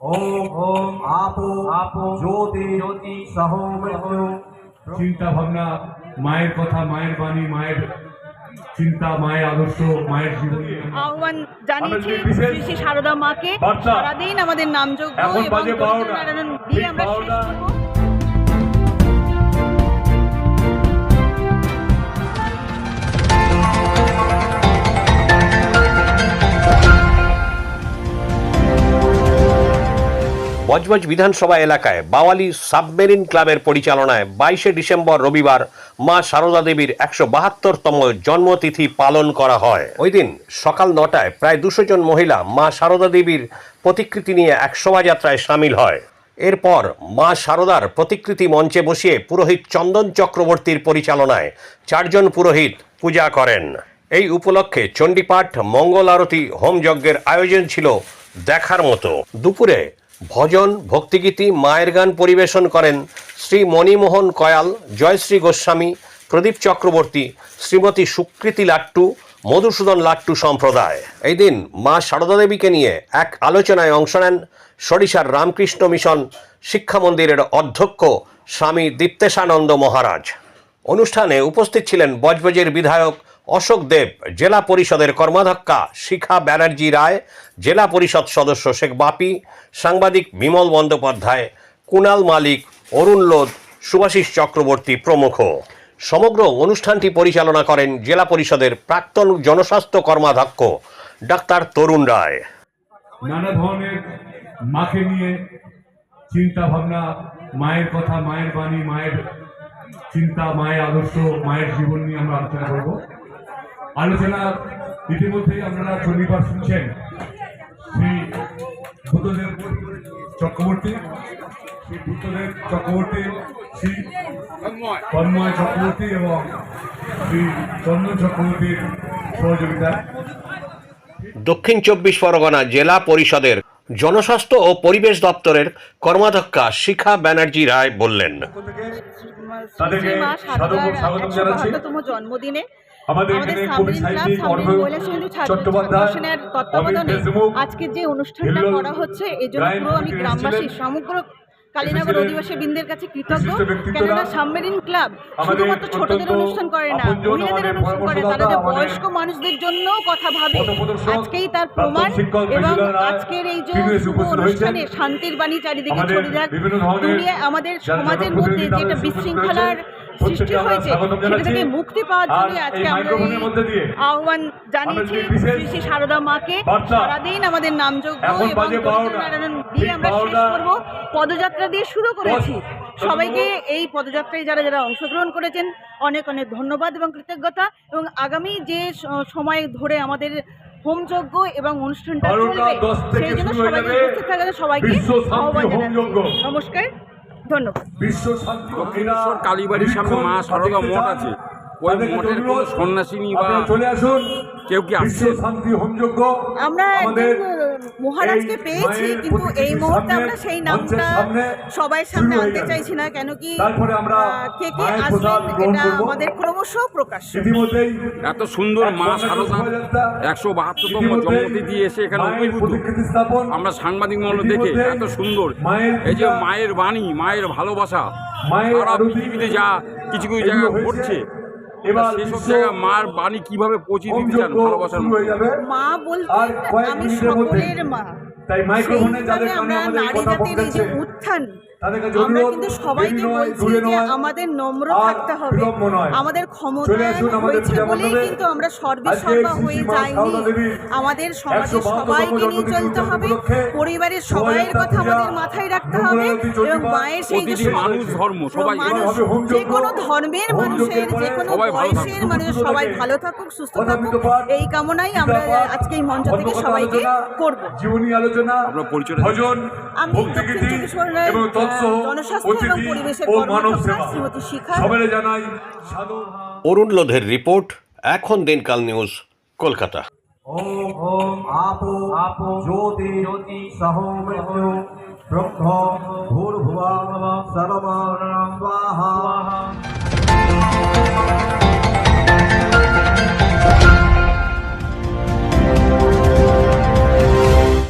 ওম ओम आपो आपो ज्योति ज्योति সহ মৃত্যু। চিন্তা ভাবনা মায়ের কথা মায়ের বাণী মায়ের চিন্তা মায়ের আদর্শ মায়ের জীবনী। আহ্বান জানিয়েছি শ্রী শ্রী সারদা মাকে। সারাদিন আমাদের নামযোগ্য এবং আমরা শেষ। করব। বজবজ বিধানসভা এলাকায় বাওয়ালি সাবমেরিন ক্লাবের পরিচালনায় বাইশে ডিসেম্বর রবিবার মা সারদা দেবীর একশো বাহাত্তরতম জন্মতিথি পালন করা হয়। ওই দিন সকাল নটায় প্রায় দুশো জন মহিলা মা সারদা দেবীর প্রতিকৃতি নিয়ে এক শোভাযাত্রায় সামিল হয়। এরপর মা সারদার প্রতিকৃতি মঞ্চে বসিয়ে পুরোহিত চন্দন চক্রবর্তীর পরিচালনায় চারজন পুরোহিত পূজা করেন। এই উপলক্ষে চণ্ডীপাঠ, মঙ্গল আরতি, হোমযজ্ঞের আয়োজন ছিল দেখার মতো। দুপুরে ভজন, ভক্তিগীতি, মায়ের গান পরিবেশন করেন শ্রী মণিমোহন কয়াল, জয়শ্রী গোস্বামী, প্রদীপ চক্রবর্তী, শ্রীমতী সুকৃতি লাট্টু, মধুসূদন লাট্টু সম্প্রদায়। এই দিন মা সারদা দেবীকে নিয়ে এক আলোচনায় অংশ নেন সরিষার রামকৃষ্ণ মিশন শিক্ষা মন্দিরের অধ্যক্ষ স্বামী দীপ্তেশানন্দ মহারাজ। অনুষ্ঠানে উপস্থিত ছিলেন বজবজের বিধায়ক অশোক দেব, জেলা পরিষদের কর্মাধ্যক্ষা, শিখা ব্যানার্জি রায়, জেলা পরিষদ সদস্য শেখ বাপি, সাংবাদিক বিমল বন্দ্যোপাধ্যায়, কুণাল মালিক, অরুণ লোধ, সুভাষিস চক্রবর্তী প্রমুখ। সমগ্র অনুষ্ঠানটি পরিচালনা করেন জেলা পরিষদের প্রাক্তন জনস্বাস্থ্য কর্মাধ্যক্ষ ডাক্তার তরুণ রায়। নানা ধরনের মাকে নিয়ে চিন্তা ভাবনা মায়ের কথা, মায়ের বাণী, মায়ের চিন্তা, মায়ের আদর্শ, মায়ের জীবন নিয়ে আমরা আলোচনা করব। আলোচনা ইতিমধ্যেই আপনারা শনিবার শুনছেন। শ্রী বুদ্ধদেব চক্রবর্তী। শ্রী বুদ্ধদেব চক্রবর্তী শ্রী তন্ময় চক্রবর্তী এবং শ্রী চন্দন চক্রবর্তীর সহযোগিতায় দক্ষিণ চব্বিশ পরগনা জেলা পরিষদের জনস্বাস্থ্য ও পরিবেশ দপ্তরের কর্মাধ্যক্ষা শিখা ব্যানার্জি রায় বললেন। জন্মদিনে আমাদের ক্লাব মহিলা ছাত্রাসনের তত্ত্বাবধানে যে অনুষ্ঠানটা করা হচ্ছে জন্য পুরো আমি গ্রামবাসী সমগ্র কালীনগর অধিবাসী বৃন্দের কাছে কৃতজ্ঞ। কেননা সাবমেরিন ক্লাব শুধুমাত্র ছোটদের অনুষ্ঠান করে না মহিলাদের অনুষ্ঠান করে তাদের বয়স্ক মানুষদের জন্যও কথা ভাবে। আজকেই তার প্রমাণ এবং আজকের এই যে অনুষ্ঠানে শান্তির বাণী চারিদিকে ছড়িয়ে যাক দুনিয়া আমাদের সমাজের মধ্যে জনপ্রতিনিধি যে একটা বিশৃঙ্খলার সৃষ্টি হয়েছে? সেটা থেকে মুক্তি পাওয়ার জন্য আজকে আমরা আহ্বান জানিয়েছি শ্রী শ্রী সারদা মাকে। সারাদিন আমাদের নামযোগ্য এবং। পবিত্রনারায়ণ দিয়ে আমরা শেষ। করব। পদযাত্রা দিয়ে শুরু করেছি। সবাইকে এই পদযাত্রায় যারা যারা অংশগ্রহণ করেছেন অনেক অনেক ধন্যবাদ এবং কৃতজ্ঞতা। এবং আগামী যে সময় ধরে আমাদের হোমযজ্ঞ এবং অনুষ্ঠানটা চলবে সেই জন্য সবাইকে উপস্থিত থাকার সবাইকে আহ্বান। জানাচ্ছি। নমস্কার। ধন্যবাদ। দক্ষিণেশ্বর কালীবাড়ির সামনে মা সারদা মঠ আছে। ওই মঠের কোনো সন্ন্যাসিনী বা চলে আসুন। কেউ কি আসছে? শান্তি আমরা মহারাজকে পেয়েছি কিন্তু এই মুহূর্তে সামনে, আমরা সেই নামটা সবাই সামনে আনতে চাইছি না কেন কি তারপরে আমরা আহ, কে কে আসবেন এটা আমাদের ক্রমশ ইতিমধ্যেই এত সুন্দর মা সারদা একশো বাহাত্তরতম জন্মতিথি দিয়ে এসে এখানে অভিভূত আমরা সাংবাদিক মহল দেখে এত সুন্দর। এই যে মায়ের বাণী মায়ের ভালোবাসা সারা পৃথিবীতে যা কিছু কিছু জায়গায় ঘটছে। এবার সেসব জায়গায় মার বাণী কীভাবে পৌঁছে দিতে চান ভালোবাসার হয়ে যাবে। মা বলতে আমি সকলের মা। তাই মাইক্রোফোনে যাদের কানে আমাদের কথা জাতির কাছে আমরা কিন্তু সবাইকে বলছি যে আমাদের নম্র থাকতে হবে। আমাদের ক্ষমতায়ন হয়েছে বলেই কিন্তু আমরা সর্বেসর্বা হয়ে যাইনি। আমাদের সমাজের সবাইকে নিয়ে চলতে হবে। পরিবারের সবাইয়ের কথা আমাদের মাথায় রাখতে হবে এবং মায়ের সেই যে মানুষ ধর্ম সবাই যে কোনো ধর্মের মানুষের যে কোনো বয়সের থাকুক, মানুষ সবাই ভালো থাকুক সুস্থ থাকুক। এই কামনাই আমরা আজকে এই মঞ্চ থেকে সবাইকে করব। জীবনী আলোচনা আপনার পরিচয়টা ভজন আমি দক্ষিণ চব্বিশ পরগনার, এবং তৎসহ আহ, জনস্বাস্থ্য এবং পরিবেশের কর্মকর্তা শ্রীমতী শিখা। জানাই অরুণ লোধের রিপোর্ট এখন দিনকাল নিউজ কলকাতা। ওম ওম আপো আপো জ্যোতি জ্যোতি সহ মৃত্যু ব্রহ্ম স্বাহা